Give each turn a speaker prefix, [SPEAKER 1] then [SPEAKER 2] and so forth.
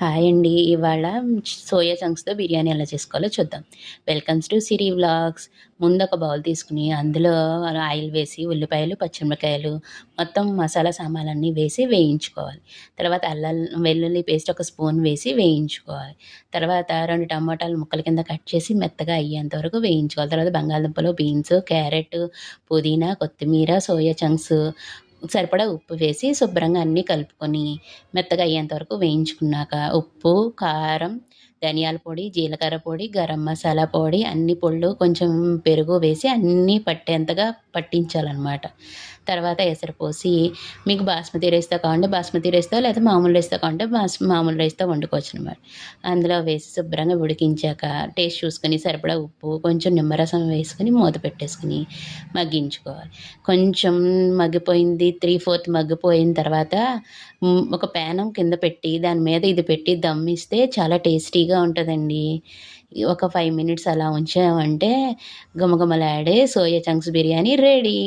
[SPEAKER 1] Hi అండి. ఇవాళ soya చంక్స్తో biryani ఎలా చేసుకోవాలో చూద్దాం. Welcomes to Siri vlogs. ముందు ఒక బౌల్ తీసుకుని అందులో ఆయిల్ వేసి ఉల్లిపాయలు పచ్చిమిరపకాయలు మొత్తం మసాలా సామాన్లన్నీ వేసి వేయించుకోవాలి. తర్వాత అల్లం వెల్లుల్లి పేస్ట్ ఒక స్పూన్ వేసి వేయించుకోవాలి. తర్వాత రెండు టమాటాలు ముక్కల కింద కట్ చేసి మెత్తగా అయ్యేంత వరకు వేయించుకోవాలి. తర్వాత బంగాళదుంపలు బీన్స్ క్యారెట్ పుదీనా కొత్తిమీర సోయా చంక్స్ సరిపడా ఉప్పు వేసి శుభ్రంగా అన్నీ కలుపుకొని మెత్తగా అయ్యేంత వరకు వేయించుకున్నాక ఉప్పు కారం ధనియాల పొడి జీలకర్ర పొడి గరం మసాలా పొడి అన్ని పొళ్ళు కొంచెం పెరుగు వేసి అన్నీ పట్టేంతగా పట్టించాలన్నమాట. తర్వాత ఎసరు పోసి మీకు బాస్మతి రైస్తో కావండి బాస్మతి రైస్తో లేదా మామూలు రైస్తో కావండి బాస్ మామూలు రైస్తో వండుకోవచ్చు అనమాట అందులో వేసి శుభ్రంగా ఉడికించాక టేస్ట్ చూసుకొని సరిపడా ఉప్పు కొంచెం నిమ్మరసం వేసుకొని మూత పెట్టేసుకుని మగ్గించుకోవాలి. కొంచెం మగ్గిపోయింది త్రీ ఫోర్త్ మగ్గిపోయిన తర్వాత ఒక ప్యానం కింద పెట్టి దాని మీద ఇది పెట్టి దమ్ ఇస్తే చాలా టేస్టీగా ఉంటుందండి. ఒక ఫైవ్ మినిట్స్ అలా ఉంచామంటే గుమగుమలాడే సోయా చంక్స్ బిర్యానీ రెడీ.